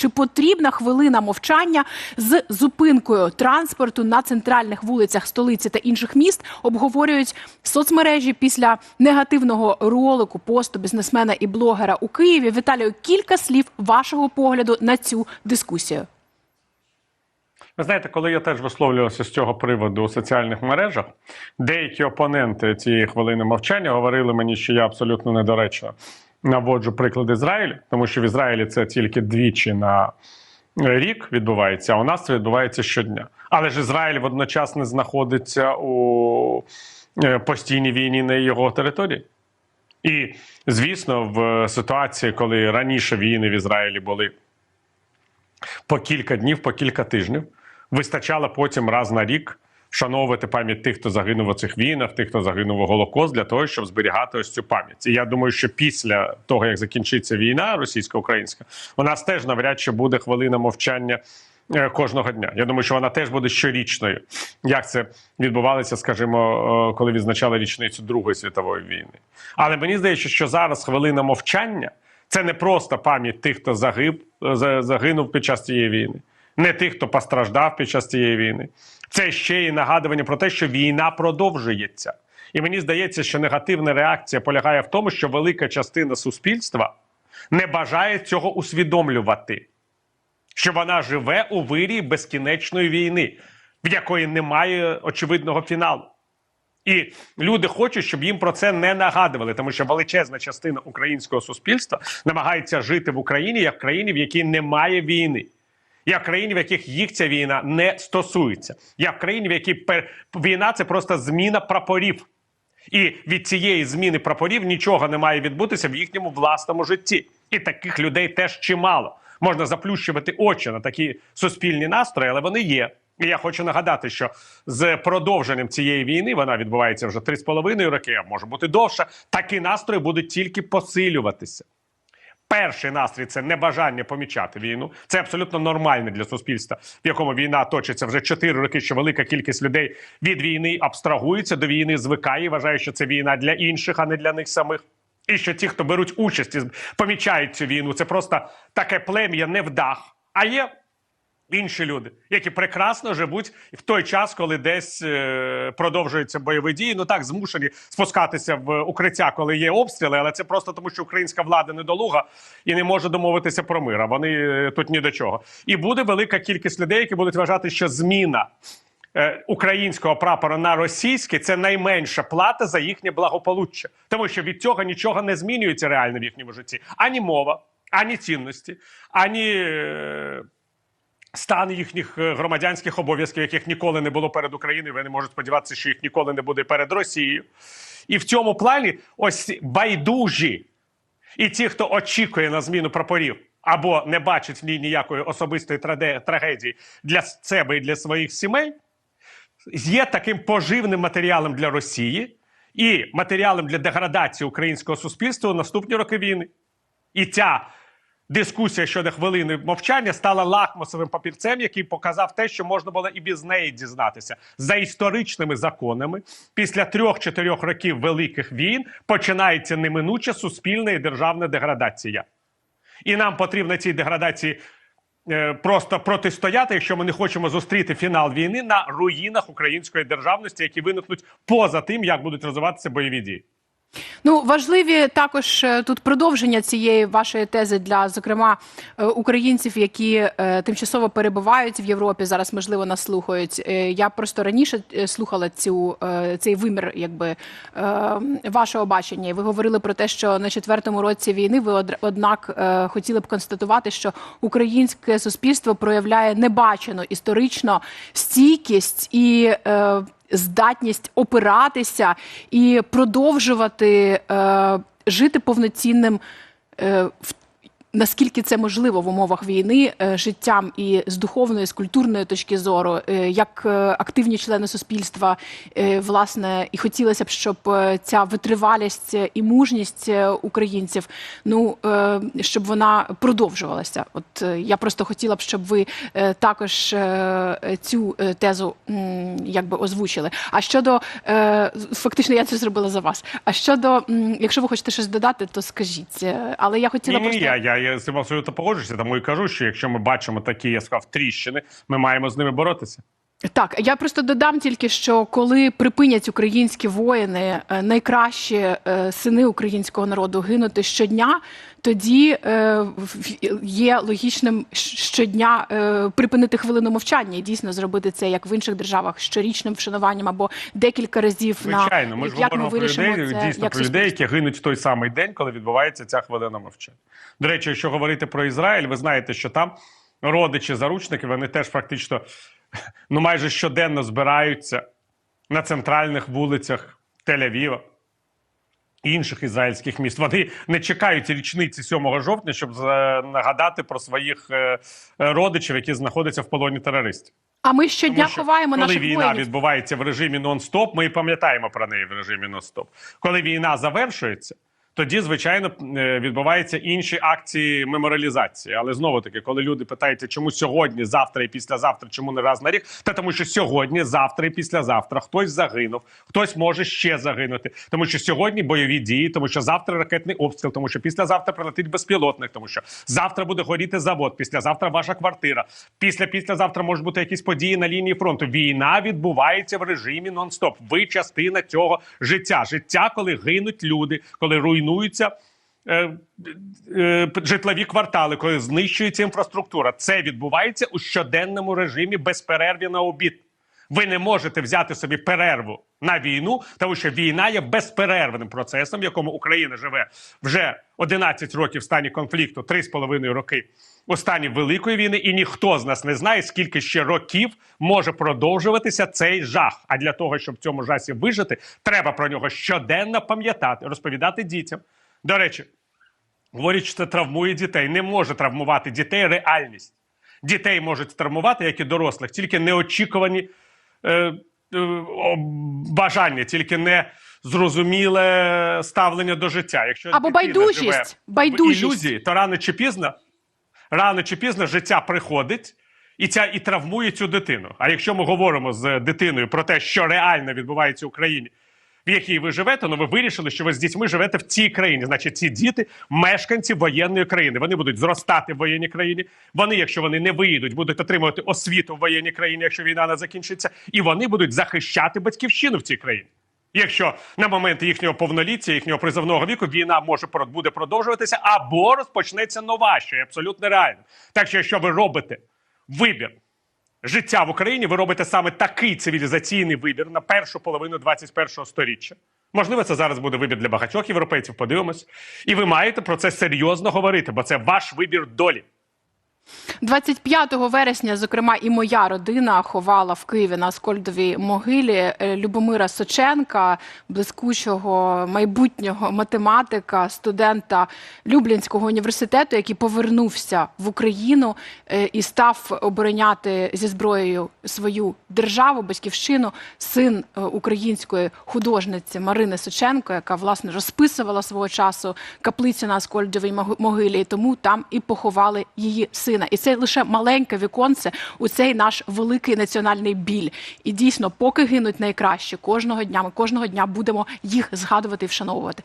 Чи потрібна хвилина мовчання з зупинкою транспорту на центральних вулицях столиці та інших міст? Обговорюють соцмережі після негативного ролику посту бізнесмена і блогера у Києві. Віталію, кілька слів вашого погляду на цю дискусію. Ви знаєте, коли я теж висловлювався з цього приводу у соціальних мережах, деякі опоненти цієї хвилини мовчання говорили мені, що я абсолютно недоречно наводжу приклад Ізраїлю, тому що в Ізраїлі це тільки двічі на рік відбувається, а у нас це відбувається щодня. Але ж Ізраїль водночас не знаходиться у е, постійній війні на його території. І звісно, в ситуації, коли раніше війни в Ізраїлі були по кілька днів, по кілька тижнів. Вистачало потім раз на рік вшановувати пам'ять тих, хто загинув у цих війнах, тих, хто загинув у Голокост, для того, щоб зберігати ось цю пам'ять. І я думаю, що після того, як закінчиться війна російсько-українська, у нас теж навряд чи буде хвилина мовчання. е, Кожного дня. Я думаю, що вона теж буде щорічною. Як це відбувалося, скажімо, е, коли відзначали річницю Другої світової війни. Але мені здається, що зараз хвилина мовчання це не просто пам'ять тих, хто загиб, загинув під час цієї війни, не тих, хто постраждав під час цієї війни. Це ще й нагадування про те, що війна продовжується. І мені здається, що негативна реакція полягає в тому, що велика частина суспільства не бажає цього усвідомлювати, що вона живе у вирі безкінечної війни, в якої немає очевидного фіналу. І люди хочуть, щоб їм про це не нагадували, тому що величезна частина українського суспільства намагається жити в Україні як країні, в якій немає війни. Як країні, в яких їх ця війна не стосується, як країні, в якій пер... війна це просто зміна прапорів. І від цієї зміни прапорів нічого не має відбутися в їхньому власному житті. І таких людей теж чимало. Можна заплющувати очі на такі суспільні настрої, але вони є. І я хочу нагадати, що з продовженням цієї війни вона відбувається вже 3,5 роки, а може бути довше. Такі настрої будуть тільки посилюватися. Перший настрій це небажання помічати війну. Це абсолютно нормальне для суспільства, в якому війна точиться вже 4 роки. Що велика кількість людей від війни абстрагується до війни, звикає, вважає, що це війна для інших, а не для них самих. І що ті, хто беруть участь і помічають цю війну, це просто таке плем'я не в дах, А є інші люди, які прекрасно живуть в той час, коли десь е, продовжуються бойові дії. Ну так змушені спускатися в укриття, коли є обстріли, але це просто тому, що українська влада недолуга і не може домовитися про мир. А вони е, тут ні до чого. І буде велика кількість людей, які будуть вважати, що зміна. е, Українського прапора на російський це найменша плата за їхнє благополуччя, тому що від цього нічого не змінюється реально в їхньому житті. Ані мова, ані цінності, ані стан їхніх е, громадянських обов'язків, яких ніколи не було перед Україною. Ви не можете сподіватися, що їх ніколи не буде перед Росією. І в цьому плані ось байдужі і ті, хто очікує на зміну прапорів або не бачить в ній ніякої особистої трагедії для себе і для своїх сімей, є таким поживним матеріалом для Росії і матеріалом для деградації українського суспільства у наступні роки війни. І ця дискусія щодо хвилини мовчання стала лакмусовим папірцем, який показав те, що можна було і без неї дізнатися. За історичними законами, після трьох-чотирьох років великих війн починається неминуча суспільна і державна деградація. І нам потрібно цій деградації е, просто протистояти, якщо ми не хочемо зустріти фінал війни на руїнах української державності, які виникнуть поза тим, як будуть розвиватися бойові дії. Ну важливі також е, тут продовження цієї вашої тези для зокрема е, українців, які е, тимчасово перебувають в Європі. Зараз можливо нас слухають. Я просто раніше слухала цю цей вимір, якби вашого бачення. І ви говорили про те, що на четвертому році війни ви од- однак хотіли б констатувати, що українське суспільство проявляє небачену історично стійкість і. Здатність опиратися і продовжувати е, жити повноцінним. Е, в Наскільки це можливо в умовах війни е, життям і з духовної, з культурної точки зору, е, як е, активні члени суспільства, власне, і хотілося б, щоб ця витривалість і мужність українців, ну щоб вона продовжувалася. От я просто хотіла б, щоб ви також цю тезу якби озвучили. А щодо фактично, я це зробила за вас. А щодо, якщо ви хочете щось додати, то скажіть. Але я хотіла ні, просто я, я, я з цим абсолютно погоджуюся. Тому і кажу, що якщо ми бачимо такі, я сказав, тріщини, ми маємо з ними боротися. Так, я просто додам тільки, що коли припинять українські воїни, е, найкращі е, сини українського народу гинути щодня, тоді е, є логічним щодня припинити хвилину мовчання і дійсно зробити це як в інших державах щорічним вшануванням або декілька разів Звичайно, на ми ж як ми говоримо про людей, це дійсно як про людей, які гинуть в той самий день, коли відбувається ця хвилина мовчання. До речі, якщо говорити про Ізраїль, ви знаєте, що там родичі заручники, вони теж фактично ну майже щоденно збираються на центральних вулицях Тель-Авіва. Інших ізраїльських міст вони не чекають річниці 7 жовтня, щоб нагадати про своїх е, е, родичів, які знаходяться в полоні терористів. А ми щодня Тому що ховаємо коли війна воїнів. відбувається в режимі нон-стоп, ми і пам'ятаємо про неї в режимі нон-стоп. Коли війна завершується, тоді, звичайно, е, відбуваються інші акції меморіалізації. Але знову таки, коли люди питаються, чому сьогодні, завтра і післязавтра, чому не раз на рік, та тому, що сьогодні, завтра і післязавтра хтось загинув, хтось може ще загинути, тому що сьогодні бойові дії, тому що завтра ракетний обстріл, тому що післязавтра прилетить безпілотник, тому що завтра буде горіти завод, післязавтра ваша квартира. Після післязавтра можуть бути якісь події на лінії фронту. Війна відбувається в режимі нон-стоп. Ви частина цього життя. Життя, коли гинуть люди, коли руйнуються. е, е, Житлові квартали, коли знищується інфраструктура, це відбувається у щоденному режимі без перерві на обід. Ви не можете взяти собі перерву на війну, тому що війна є безперервним процесом, в якому Україна живе вже 11 років в стані конфлікту, 3,5 роки у стані великої війни, і ніхто з нас не знає, скільки ще років може продовжуватися цей жах. А для того, щоб в цьому жасі вижити, треба про нього щоденно пам'ятати, розповідати дітям. До речі, говорять, що це травмує дітей. Не може травмувати дітей реальність. Дітей можуть травмувати, як і дорослих, тільки неочікувані е, бажання, тільки не зрозуміле ставлення до життя. Якщо Або байдужість. живе Байдужість. в ілюзії, то рано чи пізно, рано чи пізно життя приходить. І ця і травмує цю дитину. А якщо ми говоримо з дитиною про те, що реально відбувається в Україні, в якій ви живете, ну ви вирішили, що ви з дітьми живете в цій країні. Значить, ці діти мешканці воєнної країни. Вони будуть зростати в воєнній країні. Вони, якщо вони не виїдуть, будуть отримувати освіту в воєнній країні, якщо війна не закінчиться, і вони будуть захищати батьківщину в цій країні. Якщо на момент їхнього повноліття, їхнього призовного віку війна може буде продовжуватися або розпочнеться нова, що є абсолютно реально. Так що, якщо ви робите вибір життя в Україні, ви робите саме такий цивілізаційний вибір на першу половину 21-го сторіччя. Можливо, це зараз буде вибір для багатьох європейців. Подивимось, і ви маєте про це серйозно говорити, бо це ваш вибір долі. 25 вересня, зокрема, і моя родина ховала в Києві на Аскольдовій могилі е, Любомира Соченка, блискучого майбутнього математика, студента Люблінського університету, який повернувся в Україну е, і став обороняти зі зброєю свою державу, батьківщину, син е, української художниці Марини Соченко, яка власне розписувала свого часу каплицю на Аскольдовій могу- могилі, і тому там і поховали її сина. І це лише маленьке віконце у цей наш великий національний біль. І дійсно, поки гинуть найкраще, кожного дня ми кожного дня будемо їх згадувати і вшановувати.